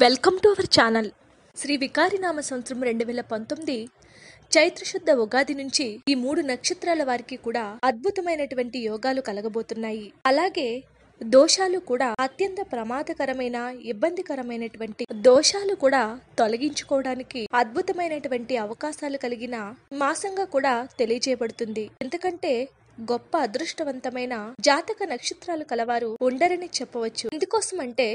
Welcome to our channel. Sri వికారినామ సంవత్సరం రెండు వేల పంతొమ్మిది చైత్రశుద్ధ ఉగాది నుంచి ఈ మూడు నక్షత్రాల వారికి కూడా అద్భుతమైనటువంటి యోగాలు కలగబోతున్నాయి. అలాగే దోషాలు కూడా అత్యంత ప్రమాదకరమైన ఇబ్బందికరమైనటువంటి దోషాలు కూడా తొలగించుకోవడానికి అద్భుతమైనటువంటి అవకాశాలు కలిగిన మాసంగా కూడా తెలియజేయబడుతుంది. ఎందుకంటే గొప్ప అదృష్టవంతమైన జాతక నక్షత్రాలు కలవారు ఉండరని చెప్పవచ్చు. ఎందుకోసం అంటే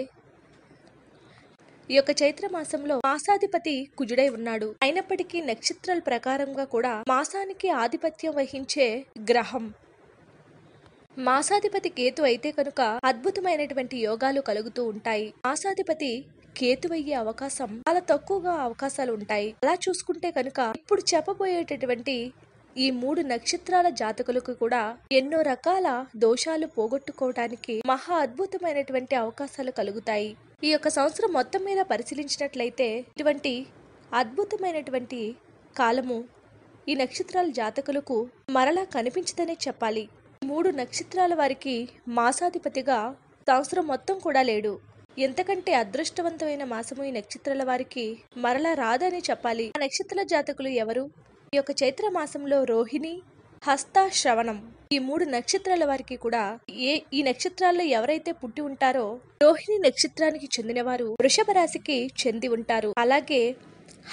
ఈ యొక్క చైత్ర మాసంలో మాసాధిపతి కుజుడై ఉన్నాడు. అయినప్పటికీ నక్షత్రాల ప్రకారంగా కూడా మాసానికి ఆధిపత్యం వహించే గ్రహం. మాసాధిపతి కేతు అయితే కనుక అద్భుతమైనటువంటి యోగాలు కలుగుతూ ఉంటాయి. మాసాధిపతి కేతు అయ్యే అవకాశం చాలా తక్కువగా అవకాశాలు ఉంటాయి. అలా చూసుకుంటే కనుక ఇప్పుడు చెప్పబోయేటటువంటి ఈ మూడు నక్షత్రాల జాతకులకు కూడా ఎన్నో రకాల దోషాలు పోగొట్టుకోవడానికి మహా అద్భుతమైనటువంటి అవకాశాలు కలుగుతాయి. ఈ యొక్క సంవత్సరం మొత్తం మీద పరిశీలించినట్లయితే ఇటువంటి అద్భుతమైనటువంటి కాలము ఈ నక్షత్రాల జాతకులకు మరలా కనిపించదనే చెప్పాలి. మూడు నక్షత్రాల వారికి మాసాధిపతిగా సంవత్సరం మొత్తం కూడా లేడు. ఎంతకంటే అదృష్టవంతమైన మాసము ఈ నక్షత్రాల వారికి మరలా రాదని చెప్పాలి. ఆ నక్షత్రాల జాతకులు ఎవరు? ఈ యొక్క చైత్ర మాసంలో రోహిణి హస్త శ్రవణం ఈ మూడు నక్షత్రాల వారికి కూడా ఏ ఈ నక్షత్రాల్లో ఎవరైతే పుట్టి ఉంటారో రోహిణి నక్షత్రానికి చెందినవారు వృషభ రాశికి చెంది ఉంటారు. అలాగే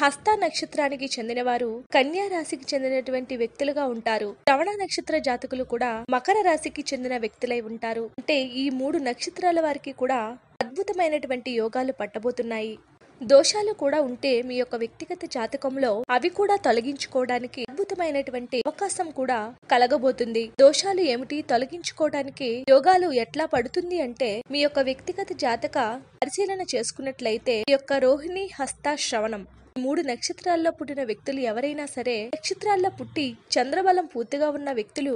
హస్త నక్షత్రానికి చెందినవారు కన్యా రాశికి చెందినటువంటి వ్యక్తులుగా ఉంటారు. శ్రవణ నక్షత్ర జాతకులు కూడా మకర రాశికి చెందిన వ్యక్తులై ఉంటారు. అంటే ఈ మూడు నక్షత్రాల వారికి కూడా అద్భుతమైనటువంటి యోగాలు పట్టబోతున్నాయి. దోషాలు కూడా ఉంటే మీ యొక్క వ్యక్తిగత జాతకంలో అవి కూడా తొలగించుకోవడానికి అద్భుతమైనటువంటి అవకాశం కూడా కలగబోతుంది. దోషాలు ఏమిటి? తొలగించుకోవడానికి యోగాలు ఎట్లా పడుతుంది అంటే మీ యొక్క వ్యక్తిగత జాతక పరిశీలన చేసుకున్నట్లయితే ఈ యొక్క రోహిణి హస్త శ్రవణం. మూడు నక్షత్రాల్లో పుట్టిన వ్యక్తులు ఎవరైనా సరే నక్షత్రాల్లో పుట్టి చంద్రబలం పూర్తిగా ఉన్న వ్యక్తులు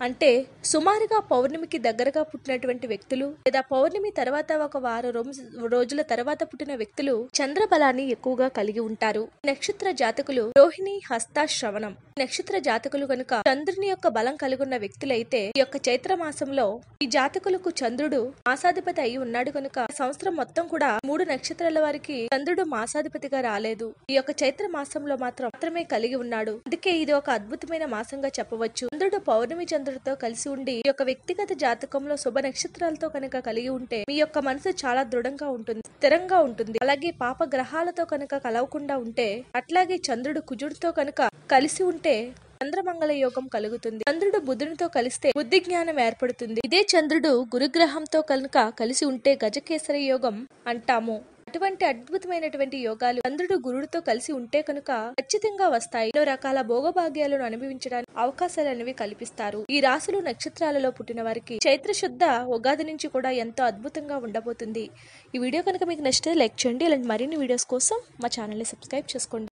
అంటే సుమారుగా పౌర్ణమికి దగ్గరగా పుట్టినటువంటి వ్యక్తులు లేదా పౌర్ణమి తర్వాత ఒక వారం రోజుల తర్వాత పుట్టిన వ్యక్తులు చంద్రబలాన్ని ఎక్కువగా కలిగి ఉంటారు. నక్షత్ర జాతకులు రోహిణి హస్త శ్రవణం నక్షత్ర జాతకులు కనుక చంద్రుని యొక్క బలం కలిగున్న వ్యక్తులైతే ఈ యొక్క చైత్ర మాసంలో ఈ జాతకులకు చంద్రుడు మాసాధిపతి అయి ఉన్నాడు కనుక సంవత్సరం మొత్తం కూడా మూడు నక్షత్రాల వారికి చంద్రుడు మాసాధిపతిగా రాలేదు. ఈ యొక్క చైత్ర మాసంలో మాత్రం మాత్రమే కలిగి ఉన్నాడు. అందుకే ఇది ఒక అద్భుతమైన మాసంగా చెప్పవచ్చు. చంద్రుడు పౌర్ణమి చంద్రుడితో కలిసి ఉండి ఈ యొక్క వ్యక్తిగత జాతకంలో శుభ నక్షత్రాలతో కనుక కలిగి ఉంటే మీ యొక్క మనసు చాలా దృఢంగా ఉంటుంది స్థిరంగా ఉంటుంది. అలాగే పాప గ్రహాలతో కనుక కలవకుండా ఉంటే అట్లాగే చంద్రుడు కుజుడితో కనుక కలిసి ఉంటే చంద్రమంగళ యోగం కలుగుతుంది. చంద్రుడు బుధునితో కలిస్తే బుద్ధి జ్ఞానం ఏర్పడుతుంది. ఇదే చంద్రుడు గురుగ్రహంతో కనుక కలిసి ఉంటే గజకేసరి యోగం అంటాము. అటువంటి అద్భుతమైనటువంటి యోగాలు చంద్రుడు గురుడితో కలిసి ఉంటే కనుక ఖచ్చితంగా వస్తాయి. ఎన్నో రకాల భోగభాగ్యాలను అనుభవించడానికి అవకాశాలు అనేవి కల్పిస్తారు. ఈ రాశులు నక్షత్రాలలో పుట్టిన వారికి చైత్ర శుద్ధ ఉగాది నుంచి కూడా ఎంతో అద్భుతంగా ఉండబోతుంది. ఈ వీడియో కనుక మీకు నచ్చితే లైక్ చేయండి. ఇలాంటి మరిన్ని వీడియోస్ కోసం మా ఛానల్ని సబ్స్క్రైబ్ చేసుకోండి.